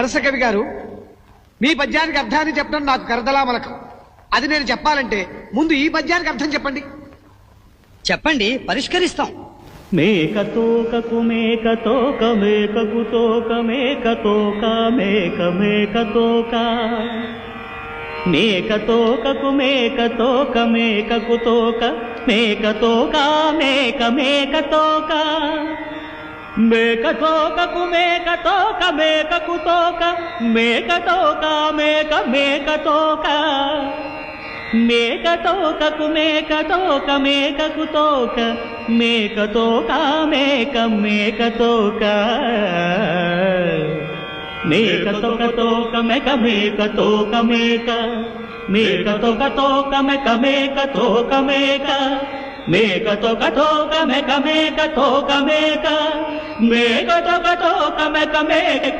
సరసకవి గారు మీ పద్యానికి అర్థాన్ని చెప్పడం నాకు కరదలామలకం అది నేను చెప్పాలంటే ముందు ఈ పద్యానికి అర్థం చెప్పండి. చెప్పండి పరిష్కరిస్తాం. మేక తోకకు మేక తోక మేకకు తోక మేక తోక మేక మేక తోక. మేక తోకకు మేక తోక మేకకు తోక మేక తోక మేక మేక తోక. మేక తోకకు మేక తోక మేకకు తోక మేక తోక మేక మేక తోక. మేక తోకకు మేక తోక మేకకు తోక మేక తోక మేక మేక తోక. మేక తోక తోక మేక మేక తోక మేక. మేక తోక తోక మేక మేక తోక మేక. మేక తోక తోక మేక మేక తోక మేక మేక తోక తోక మేక మేక